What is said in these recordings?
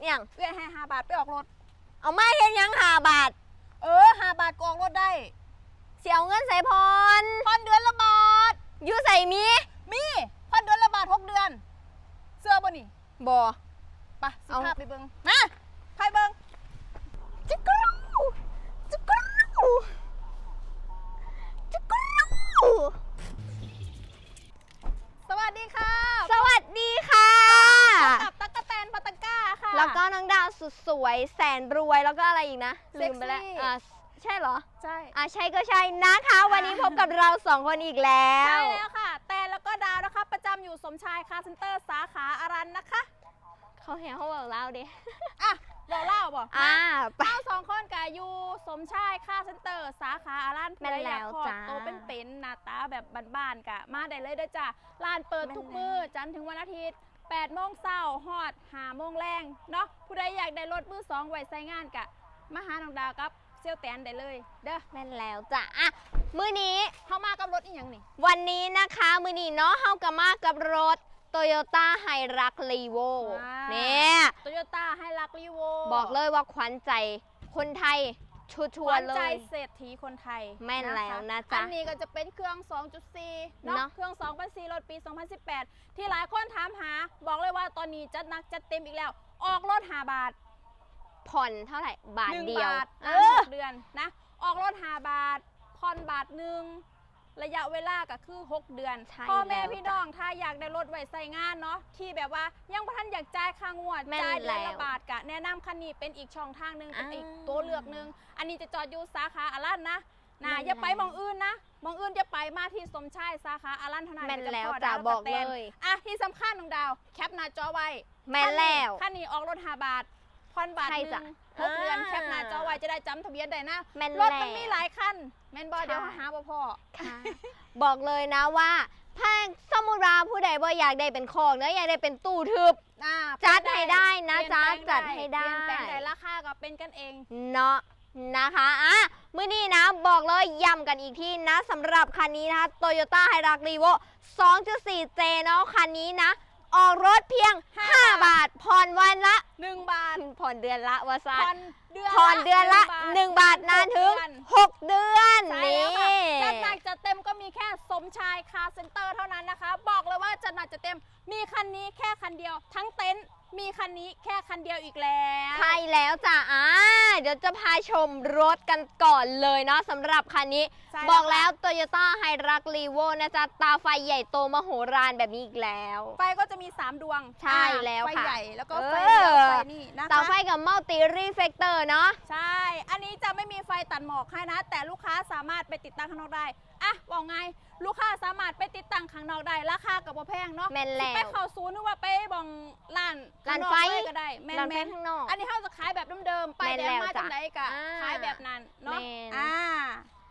เนี่ยงเอื้อยให้ห้าบาทไปออกรถ เอามาเฮ็ดหยังหาบาทเออห้าบาทก็ออกรถได้เสียเงินใส่พรผ่อนเดือนละบาทอยู่ใส่มีมีผ่อนเดือนละบาทหกเดือน เสื้อบ่นี่บ่ไปสิเอา พาไปเบิ่งมาไปเบิ่ง จิกกรูจิกกรูจิกกรู สวัสดีค่ะ สวัสดีค่ะ พบกับตั๊กกะแตนปาตะก้าค่ะ แล้วก็น้องดาว สุดสวยแสนรวยแล้วก็อะไรอีกนะเซ็ลืกซี่มไปแล้วอ่าใช่เหรอ ใช่ อ่าใช่ก็ใช่นะคะ วันนี้พบกับเราสองคนอีกแล้ใช่วแล้วค่ะ แตนแล้วก็ดาวนะคะ ประจำอยู่สมชายคาร์เซ็นเตอร์สาขาอารันนะคะ เขาเห็นเขาบอกเล่าดิอะบอกเล่าบอกอ่าไปเล่าสองคนกับยูสมชายคาร์เซ็นเตอร์ สาขาอารันแม่นแล้วผู้ใดอยกจ้าขอตัวเป็นๆหน้าตาแบบบ้านๆกะมาได้เลยเด้อจ้าร้านเปิดแม่นทุกมือจันทร์ถึงวันอาทิตย์ 8โมงเช้าฮอด5โมงแรงเนาะผู้ใดอยากได้รถมือสองไว้ใช้งานกะมาหาน้องดาวกับเซียวแตนได้เลย เด้อแม่นแล้วจ้ะอะมื้อนี้เข้ามากับรถอีหยังนี่ วันนี้นะคะมือนี้เนาะเฮากับมากับรถ Toyota h i r u x r e v o เนี่ย โตโยต้าให้รักรีโวบอกเลยว่าขวัญใจคนไทย ชัวขร์วัญๆเลใจย เศรษฐีคนไทยแม่นแล้วนะคจ๊ะอันนี้ก็จะเป็นเครื่อง 2.4 เนาะเนาะเครื่อง 2.4 รถปี 2018 ที่หลายคนถามหา บอกเลยว่าตอนนี้จัดหนักจัดเต็มอีกแล้ว ออกรถ5บาท ผ่อนเท่าไหร่บาท1เดียวบาทเอนะอหกเดือนนะ ออกรถ5บาทผ่อนบาทหนึ่ง ระยะเวลาก็คือ 6 เดือนใช่พ่อแม่แล้วพี่น้องถ้าอยากได้รถไว้ใส่งานเนาะที่แบบว่ายังพ่ทันอยากจ่ายค่างวดแม่นจ่ายเดือนแล้ละวบาทกะแนะนำคันนี้เป็นอีกช่องทางหนึ่งเป็นอีกอ่าตัวเลือกหนึ่งอันนี้จะจอดอยู่สาขาอารันนะนะแม่นอย่าไปแล้วมองอื่นนะมองอื่นจะไปมาที่สมชายสาขาอารันเท่านั้นแม่นถึงแล้วพจ้ะดาวบอกแตนเลย อะที่สำคัญน้องดาว แคปหน้าจอไว้ แม่นแล้วคันนี้ออกรถ5บาท ผ่อนบาทใช่หจ้ะนึ่งหกเดือนอ่าแคปหน้าจอไว้จะได้จำทะเบียนได้นะแม่นรแล้ถวมันมีหลายคันแม่นบอใช่เดี๋ยวหาบ่พอค่ะบอกเลยนะว่าถ้าสมมุติว่าผู้ใดบ่อยากได้เป็นของเนื้อะอยากได้เป็นตู้ทึบอ่าจัดให้ได้นะเปลี่ยนจ๊ะแปลงจัดให้ได้เปลี่ยนแปลงได้ราคาก็เป็นกันเองเนาะนะคะอะมื้อนี้นะบอกเลยย้ำกันอีกที่นะสำหรับคันนี้นะคะ Toyota h i r u x r e v o 2.4J เนาะคันนี้นะ ออกรถเพียงห้า5บาท ผ่อนวันละ 1 บาท ผ่อนเดือนละวาซาผ่อนเดือนผ่อนเดือนละหง1บาทนานถึงเดือน6เดือนใช่นี่แล้วค่ะจัดหนักจัดเต็มก็มีแค่สมชายคาร์เซ็นเตอร์เท่านั้นนะคะ บอกเลยว่าจัดหนักจัดเต็มมีคันนี้แค่คันเดียว ทั้งเต็นท์มีคันนี้แค่คันเดียวอีกแล้ว ใช่แล้วจ้ะอ่าเดี๋ยวจะพาชมรถกันก่อนเลยเนาะสำหรับคันนี้ ใช่บอกแล้ว ค่ะ Toyota h i r u x r e v o นะจ๊ะ ตาไฟใหญ่โตมโหฬารแบบนี้อีกแล้ว ไฟก็จะมี 3 ดวงใช่อ่าแล้วไฟค่ะใหญ่ แล้วก็เออไฟเลี้ยวไฟนี่นะคะเตาไฟกับมัลติรีเฟกเตอร์เนาะ ใช่ อันนี้จะไม่มีไฟตัดหมอกให้นะ แต่ลูกค้าสามารถไปติดตั้งข้างนอกได้ อะบอกไง ลูกค้าสามารถไปติดตั้งข้างนอกได้ราคากับบ่แพงเนาะแม่นแล้วสิไปเข้าศูนย์หรือว่าไปบองร้านร้านข้งอกไฟเลยก็ได้แม่นร้านไฟแม่นข้างนอกอันนี้เขาจะขายแบบเดิมๆไปแม่นแดงแล้วมาจ้ะจังไดกะอ่าขายแบบนั้นเนาะแม่น อ่า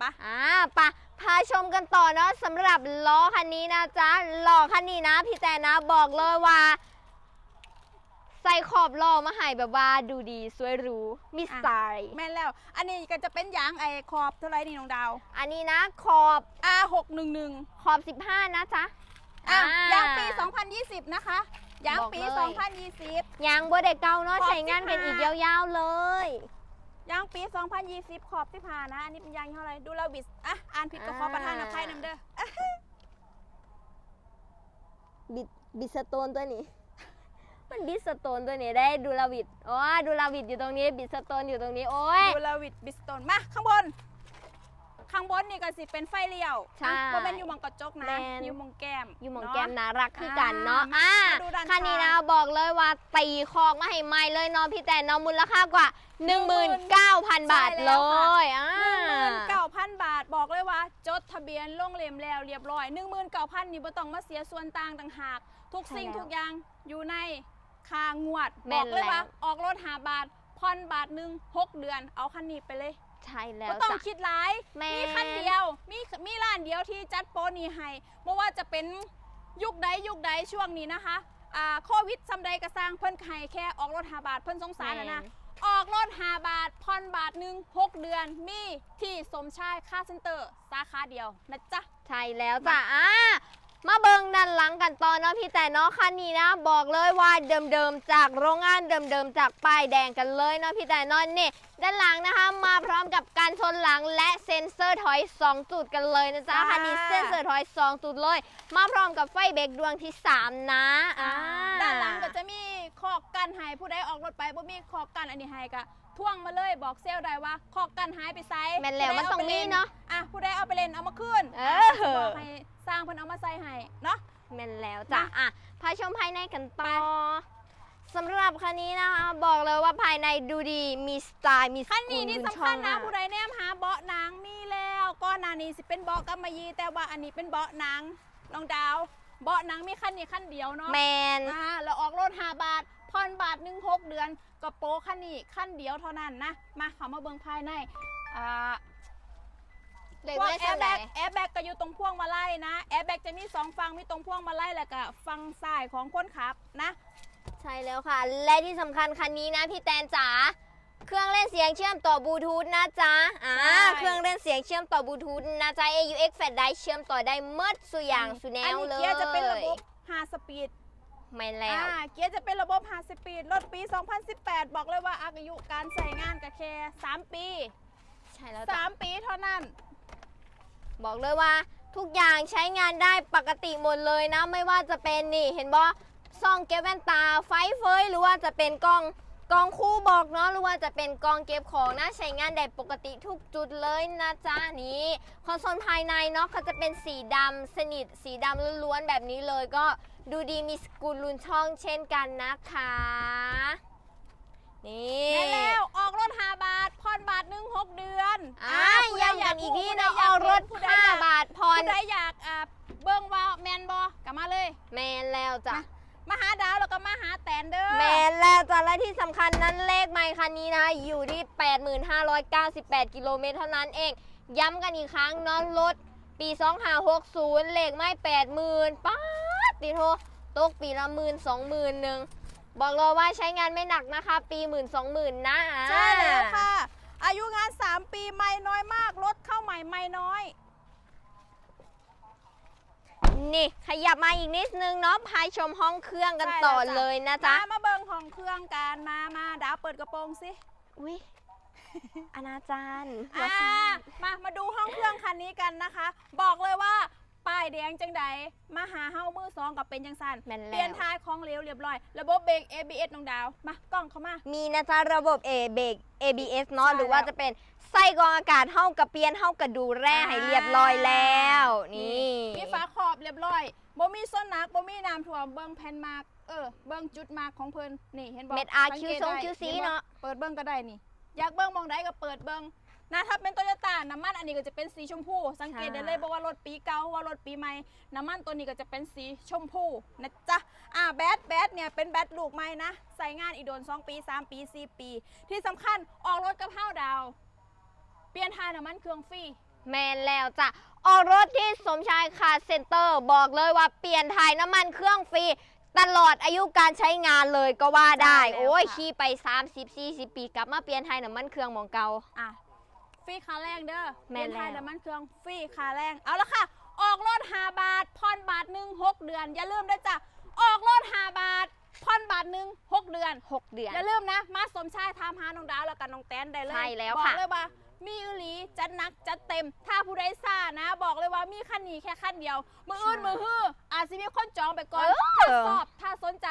ปะ อ่าปะพาชมกันต่อเนาะสำหรับล้อคันนี้นะจ๊ะล้อคันนี้นะ พี่แต่นะบอกเลยว่า ใส่ขอบล้อมาให้แบบว่าดูดีสวยหรูมีสไตล์แม่นแล้ว อันนี้ก็จะเป็นยางไอ้ขอบเท่าไหรนี่น้องดาว อันนี้นะขอบ R611 ขอบ 15 นะจ๊ะ อะอ่ยางปี 2020 นะคะยางปี บอกเลย 2020 ยางบ่ได้เก่าเนาะขอบ ใช้งานกัน15อีกยาวๆเลย ยางปี 2020 ขอบที่ผ่านนะ อันนี้เป็นยางยี่ห้ออะไรดูลาวิสอะอ่านผิดก็ขอประทานอภัยนำเด้ออะบิดบิดสโตนตัวนี้ มันบิดสโตนตัวนี้ได้ดูลาวิดอ๋อดูลาวิดอยู่ตรงนี้บิดสโตนอยู่ตรงนี้โอ้ย ดูลาวิสบิสโตนมาข้างบน ข้างบนนี่ก็สิเป็นไฟเลี้ยวใช่ก็เป็นอยู่หมองกระจกนะแม่น อยู่หมองแก้มอยู่หมองเนาะแก้มน่ารักคือกันเนาะอ่าอ่ามาดูด้านคันนี้นะข้างบอกเลยว่าตีคอกมาให้ไม่เลยเนาะพี่แต่เนาะมูลค่ากว่า 19,000 บาทใช่เลแล้วค่ะยอ่า 19,000 บาทบอกเลยว่า จดทะเบียนลงเล่มแล้วเรียบร้อย 19,000นี่บ่ต้องมาเสียส่วนต่างต่างหาก ทุกสิ่งใช่แล้ว ทุกอย่างอยู่ใน คางวดแม่บอนกเลยว่าแล้วออกรถหาบาทผ่อนบาทหนึ่งหกเดือน เอาคันนี้ไปเลยใช่แล้ก็วต้องจ้ะคิดหลาย แม่มีคันเดียว มีมีร้านเดียวที่จัดโปรนี้ให้ไม่ว่าจะเป็นยุคใดยุคใดช่วงนี้นะคะอ่าโควิดซำใดกระสร้างเพิ่นให้แค่ออกรถหาบาทเพิ่นสงสารนะนะ ออกรถหาบาทผ่อนบาทหนึ่งหกเดือน มีที่สมชายค่าเซ็นเตอร์สาขาเดียวนะจ๊ะ ใช่แล้วจ้ะอ่า มาเบิงด้านหลังกันต่อเนาะพี่แต่เนาะคันนี้นะ บอกเลยว่าเดิมๆจากโรงงานเดิมๆจากป้ายแดงกันเลยเนาะพี่แต่เนาะนี่ด้านหลังนะคะ มาพร้อมกับการชนหลังและเซ็นเซอร์ถอย 2 จุดกันเลยนะจ๊ะจ้า คันนี้เซ็นเซอร์ถอย 2 จุดเลย มาพร้อมกับไฟเบรกดวงที่ 3 นะอ่าด้านหลัง ก็จะมีขอกกันหายผู้ใดออกรถไปบ่มีขอกกันอันนี้ให้ก็ท่วงมาเลยบอกเซลลได้ว่าขอกกันหายไปไซแม่นแล้วมันต้องมีเนาะอะผู้ใดเอาไปเล่นเอามาคืนเออจะบอกให้สร้างเพิ่นเอามาใส่ให้เนาะแม่นแล้วจ้ะมาอะพาชมภายในกันต่อไปสำหรับคันนี้นะคะบอกเลยว่าภายในดูดีมีสไตล์มีสคันนี้กุลนี่บุญสำช่คัอญงนะอะผู้ใดแนมหาเบาะหนังมีแล้วก้อนหนานี้สิเป็นเบาะกำมะหยี่แต่ว่าอันนี้เป็นเบาะหนังน้องดาว เบาะหนังมีคันนี้คันเดียวเนาะแมนอ่าเราออกรถ5บาทผ่อนบาทหนึ่งหกเดือนก็โปะคันนี้คันเดียวเท่านั้นนะมาเขามาเบิ่งภายในอ่าเด็กพวกไม่แอใช่ร์ไหนแบ็กแอร์แบ็กก็อยู่ตรงพวงมาลัยนะแอร์แบ็กจะมีสองฝั่งมีตรงพวงมาลัยแล้วก็ฝั่งซ้ายของคนขับนะ ใช่แล้วค่ะ และที่สำคัญคันนี้นะพี่แตนจ๋า เครื่องเล่นเสียงเชื่อมต่อบลูทูธนะจ๊ะ อ่า ใช่ เครื่องเล่นเสียงเชื่อมต่อบลูทูธนะจ๊ะ AUX แฟลชไดร์เชื่อมต่อได้เมื่อสุอย่างสุแนอันวนี้เลยเกียร์จะเป็นระบบ5สปีดไม่แล้ว อ่าเกียร์จะเป็นระบบ5สปีดรถปี 2018 บอกเลยว่าอายุการใช้งานก็แค่3 ปี ใช่แล้วจ้ะ 3 ปีเท่านั้น บอกเลยว่าทุกอย่างใช้งานได้ปกติหมดเลยนะ ไม่ว่าจะเป็นนี่เห็นบ่ซ่องเก็บแว่นตาไฟเฟยหรือว่าจะเป็นกล้อง กล้องคู่บอกเนาะหรือว่าจะเป็นกล้องเก็บของนะใช้งานได้ปกติทุกจุดเลยนะจ๊ะนี่คอนโซลภายในเนาะเขาจะเป็นสีดำสนิทสีดำล้วนๆแบบนี้เลยก็ดูดีมีสกุลลุนช่องเช่นกันนะคะนี่ได้แล้วออกรถ5บาทผ่อนบาทหนึ่งหกเดือนอ่าผู้ใดย้ำกันอีกทีผู้ใดเนาะยเอารถผู้ใดอยก5บาทพรผู้ใดอยากอ่าเบิ่งว่าแมนบอกลับมาเลย แมนแล้วจ้ะ มาหาดาวแล้วก็มาหาแตนเด้อแมนแล้วจ้ะและที่สำคัญนั้นเลขไมค์คันนี้นะ อยู่ที่ 8598 กิโลเมตรเท่านั้นเอง ย้ำกันอีกครั้งเนอนรถปี 2560 เลขไม่ 80,000ป๊าดติโทตกปีละหมื่นสองหมื่นหนึ่งบอกเลยว่าใช้งานไม่หนักนะคะ ปีหมื่นสองหมื่นนะอ่าใช่แล้วค่ะ อายุงาน 3 ปีไม่น้อยมาก รถเข้าใหม่ไม่น้อย นี่ขยับมาอีกนิดนึงเนาะพายชมห้องเครื่องกันใช่ต่อแล้วจ้ะเลยนะจ๊ะมามาเบิ่งของเครื่องกันมามาดาวเปิดกระโปรงสิอุ้ยอนาจารอ่ามามาดูห้องเครื่องคันนี้กันนะคะ บอกเลยว่า ป้ายแดงจังใดมาหาเฮ้ามือสองกับเป็นจังสันแม่นเปลี่แล้ยนวท้ายของเหลวเรียบร้อย ระบบเบรก ABS น้องดาว มากล้องเข้ามา มีนะจ๊ะระบบ A เบรก ABS เนาะใช่หรือว่าแล้วจะเป็นไส้กรองอากาศเท่ากับเปลี่ยนเท่ากับดูแร่อ่า ให้เรียบร้อยแล้ว นี่ มีฝาขอบเรียบร้อยบ่มีส้นหนักบ่มีน้ำท่วมเบิ่งแผ่นมาร์กเออเบิ่งจุดมาร์กของเพิ่นนี่เห็นบ่เม็ดสั RQ งเกตทรง ได้ QC ห็บ่เนาะ เปิดเบิ่งก็ได้นี่ อยากเบิ่งมองใดก็เปิดเบิ่ง นะถ้าเป็นโตโยต้าน้ำมันอันนี้ก็จะเป็นสีชมพู สังเกตได้เลยบอกว่ารถปีเก่าว่ารถปีใหม่น้ำมันตัวนี้ก็จะเป็นสีชมพูนะจ๊ะอ่าแบตแบตเนี่ยเป็นแบตลูกใหม่นะใส่งานอีกโดน 2 ปี 3 ปี 4 ปี ที่สำคัญออกรถกับเฮาดาว เปลี่ยนทายน้ำมันเครื่องฟรีแมนแล้วจ้ะออกรถที่สมชายคาร์เซ็นเตอร์ บอกเลยว่าเปลี่ยนถ่ายน้ำมันเครื่องฟรีตลอดอายุการใช้งานเลยก็ว่าได้ใช่แล้วโอ้ยค่ะขี่ไป 30-40 ปีกลับมาเปลี่ยนถ่ายน้ำมันเครื่องหมองเก่าอะ ฟรีคาแรงเด้อแม่เปลี่ยนทายแล้วน้ำมันเครื่องฟรีคาแรง เอาละค่ะ ออกรถ5บาทผ่อนบาทหนึ่งหกเดือน อย่าลืมด้วยจ้ะ ออกรถ5บาทผ่อนบาทหนึ่งหกเดือน6เดือน อย่าลืมนะ มาสมชายทามหาน้องดาวแล้วกันน้องแตนได้เลยใช่แล้วบอกค่ะเลยว่า มีอุหลีจัดหนักจัดเต็ม ถ้าผู้ใดซ่านะ บอกเลยว่ามีคันนี้แค่คันเดียว มืออื่นมือฮื้ออาจจะมีคนจองไปก่อน เออ ถ้าชอบถ้าสนใจ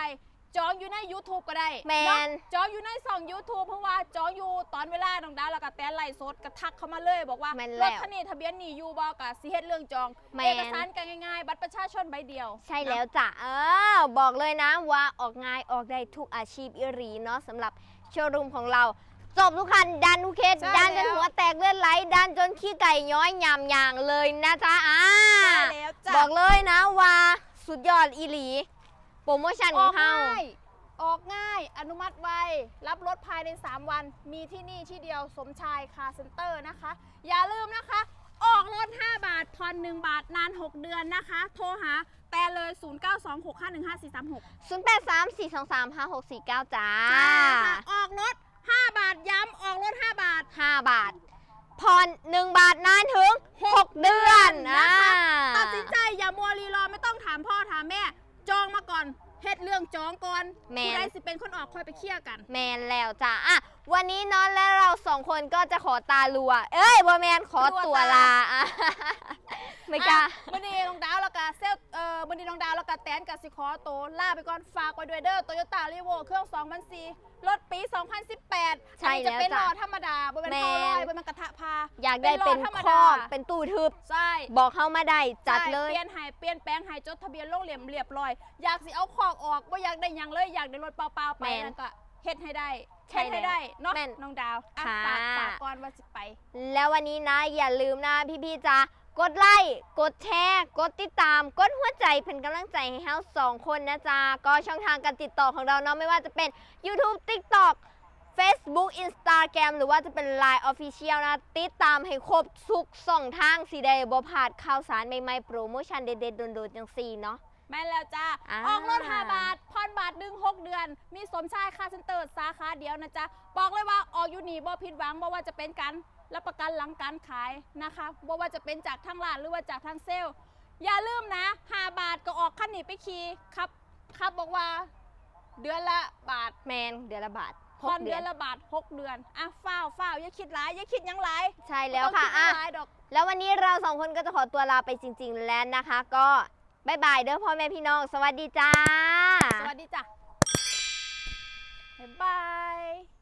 จองอยู่ใน YouTube ก็ได้แมนเนาะจองอยู่ในช่อง YouTube เพราะว่าจองอยู่ตอนเวลาน้องดาวแล้วก็แตนไล่สดก็ทักเข้ามาเลย บอกว่าแม่นรแล้ถวคันนี้ทะเบียนนี่อยู่บอกกับสิเฮ็ดเรื่องจองแม่น เอกสารกันง่ายๆ บัตรประชาชนใบเดียวใช่แล้วจ้ะเออบอกเลยนะว่าออกง่ายออกได้ทุกอาชีพอิรีเนาะสำหรับโชว์รูมของเรา จบทุกคันดันทุกเคสใช่ดันจนแล้วหัวแตกเลือดไหลดันจนขี้ไก่ย้อยยำยางเลยนะจ๊ะอ่า ใช่แล้วจ้ะ บอกเลยนะว่าสุดยอดอีหลี โปรโมชั่นอขอองกเขาง่ายออกง่ายอนุมัติไวรับรถภายใน 3 วัน มีที่นี่ที่เดียวสมชายคาร์เซ็นเตอร์นะคะ อย่าลืมนะคะ ออกรถ 5 บาทผ่อน1บาทนาน 6 เดือนนะคะ โทรหาแต่เลย 0926515436 0 8 3 4 2 3 5 6 4 9 จ้าใช่ค่ะออกรถ 5 บาทย้ำออกรถ 5 บาท5บาทผ่อน1บาทนานถึง 6 เดือนนะคะอ่าตัดสินใจอย่ามัวรีรอไม่ต้องามพ่อถามแม่ จองมาก่อนเฮ็ดเรื่องจองก่อนแม่น ผู้ใดสิเป็นคนออกค่อยไปเคลียร์กัน แมนแล้วจ้าอะวันนี้เนอนและเราสองคนก็จะขอตาลัว เอ้ยบอแมนขอตัวลาอะ ไม่กล้า อะมื้อนี้น้องดาวแล้วก็เซลเอ่อมื้อนี้น้องดาวแล้วก็แตนกับสิขอโตวลาไปก่อนฝากไว้ด้วยเด้อ Toyota r e v o เครื่อง2004รถปี 2018ใช่อันนี้จะเป็นแล้วล้จ้ะอธรรมดาบ่เป็นแม่เท่าลอยบ่เป็นกระทะพาอยากได้เป็นเป็นรถธรรมคดาอกเป็นตู้ทึบ ใช่บอกเข้ามาได้จัดเลยใช่เปลี่ยนใหายเปลี่ยนแปลงใหายจดทะเบียนโรงเรียมเรียบร้อย อยากสิเอาขอกออกว่าอยากได้หยังเลยอยากได้รถเปล่าๆไปแม่นแล้วก็เฮ็ดให้ได้ใช่เฮ็ดให้ได้เนาะแม่นน้องดาวอะค่ะ ฝากฝากก่อนว่าสิไป แล้ววันนี้นะอย่าลืมนะพี่ๆจ้า กดไลค์ กดแชร์ กดติดตาม กดหัวใจเป็นกำลังใจให้เฮาสองคนนะจ๊ะ ก็ช่องทางการติดต่อของเราเนาะไม่ว่าจะเป็น YouTube TikTok Facebook Instagram หรือว่าจะเป็น Line Official นะ ติดตามให้ครบทุกส่องทางสีได้บ่พลาดข่าวสารใหม่ๆ โปรโมชั่นเด็ดๆ โดนๆจังซี่เนาะ แม่นแล้วจ้าอ่า ออกรถ5บาทผ่อนบาทดึง6เดือน มีสมชายค่าเซ็นเตอร์สาขาเดียวนะจ๊ะ บอกเลยว่าออกอยู่นี่บ่ผิดหวังบ่ว่าจะเป็นการ รับประกันหลังการขายนะคะบ่ว่าจะเป็นจากทางร้านหรือว่าจากทางเซลล์อย่าลืมนะ5บาทก็ออกคันนี้ไปขี่ครับครับบอกว่าเดือนละบาทแมนเดือนละบาทหผ่อกนเดืเดืออนนละบาท6เดือนอะฝ้าวฝ้าวอย่าคิดหลายอย่าคิดหยังหลายใช่แล้วบ่ค่ะต้องคิดหอะยังหลายดอกแล้ววันนี้เราสองคนก็จะขอตัวลาไปจริง ๆ แล้วนะคะ ก็บายบายเด้อพ่อแม่พี่น้อง สวัสดีจ้า สวัสดีจ้ะบ๊ายบาย